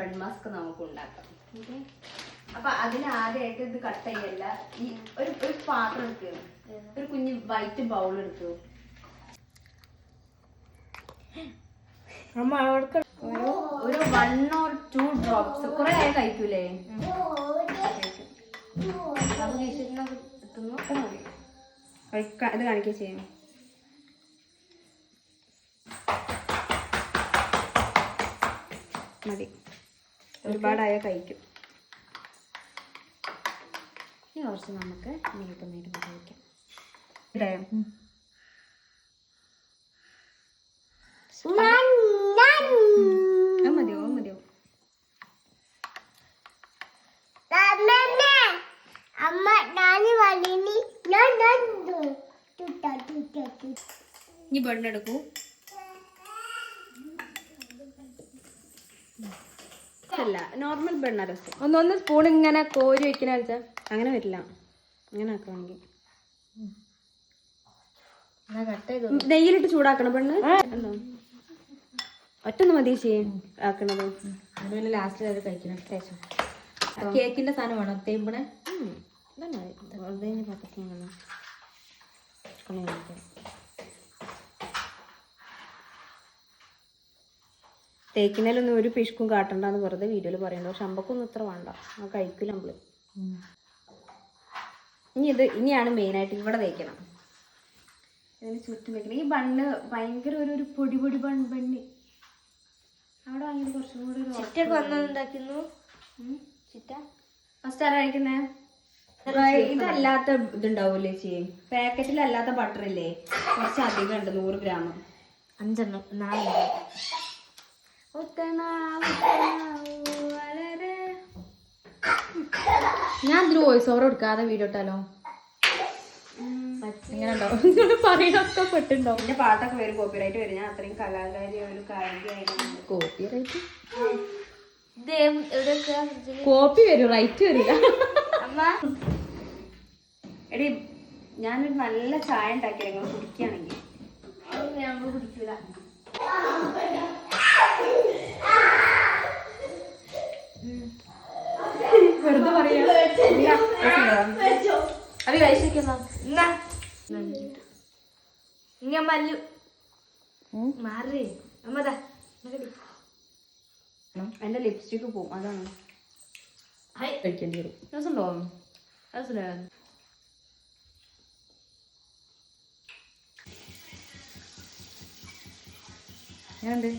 Bun mask നമുക്ക് ഉണ്ടാക്കാം okay അപ്പൊ അതിന് ആദ്യമായിട്ട് ഇത് കട്ട് ചെയ്യല്ല. ഈ ഒരു ഒരു പാത്രം എടുക്കുക ഒരു കുഞ്ഞ് വൈറ്റ് ബൗൾ അവൾക്ക് ഒരു വൺ ഓർ ടു ഡ്രോപ്സ് കുറെ ആയി കഴിക്കൂലേ? ഇത് കാണിക്കുക ചെയ്യും. മതി. ഒരുപാടായ കഴിക്കും. ഇനി കുറച്ച് നമുക്ക് നീട്ടുന്നേരം നീട്ട് കഴിക്കാം. മതിയോ? മതിയോ? അമ്മ നാല് വലിനി ഞാൻ ഇനി ബണ്ണെടുക്കൂ അല്ല നോർമൽ ബെണ്ണ രസം ഒന്നൊന്ന് സ്പൂൺ ഇങ്ങനെ കോരി വെക്കണ വെച്ചാൽ അങ്ങനെ വരില്ല. അങ്ങനെ ചെയ്തു നെയ്യിലിട്ട് ചൂടാക്കണം പെണ്ണ്. ഒറ്റൊന്ന് മതി ചെയ്യും ആക്കണത്. അതുപോലെ ലാസ്റ്റിൽ അത് കഴിക്കണം. ശേഷം. കേക്കിന്റെ സാധനം വേണം? തേമ്പണേ ഉം. ഇതന്നെ മതി. വെറുതെ ഇനി പക്കത്തിന് ഇങ്ങനെ കളി കാണിക്കാം. തേക്കിനേലൊന്നും ഒരു പിഷ്കും കാട്ടണ്ടെന്ന് വെറുതെ വീഡിയോയിൽ പറയുന്നു. പക്ഷെ അമ്പക്കൊന്നും ഇത്ര വേണ്ട. ആ കഴിക്കില്ല നമ്മൾ. ഇനി ഇത് ഇനിയാണ് മെയിനായിട്ട് ഇവിടെ തേക്കണം. ഇതിന് ചുറ്റും ഈ ബണ്ണ് ഭയങ്കര ഒരു ഒരു പൊടി പൊടി ബൺ ബണ്ണി. അവിടെ ഭയങ്കര കുറച്ചും കൂടി ഒരു ചിറ്റൊക്കെ വന്നുണ്ടാക്കുന്നു ചിറ്റ? ഫസ്റ്റ് ആരാ കഴിക്കുന്നേ? ഇതല്ലാത്ത ഇതുണ്ടാവൂലേ ചേച്ചി. പാക്കറ്റിലല്ലാത്ത ബട്ടർ ഇല്ലേ? കുറച്ച് അധികം ഉണ്ട് നൂറ് ഗ്രാം അഞ്ചെണ്ണം നാല് ഞാൻ ഇതിൽ വോയിസ് ഓവർ കൊടുക്കാതെ വീഡിയോ ഇട്ടാലോ? ഇങ്ങനെ ഉണ്ടാവും നിങ്ങൾ പറയണൊക്കെ പെട്ടുണ്ടാവും എന്റെ പാട്ടൊക്കെ വരും കോപ്പിറൈറ്റ് വരും. ഞാൻ അത്രയും കലാകാരി ഒരു കായികമായിരുന്നു കോപ്പി വരും റൈറ്റ് വരില്ല. അമ്മ. എടി ഞാനൊരു നല്ല ചായ ഉണ്ടാക്കി നിങ്ങൾ കുടിക്കുകയാണെങ്കിൽ. ഞങ്ങൾ കുടിക്കൂല. വെറുതെ പറയാ. അത് ഇനി അമ്മ അല്ലു. മാറി. അമ്മതാ എന്റെ ലിപ്സ്റ്റിക്ക് പോവും അതാണ്. കഴിക്കേണ്ടി വരും. രസമുണ്ടോ? രസമില്ലേ ഞാനുണ്ട്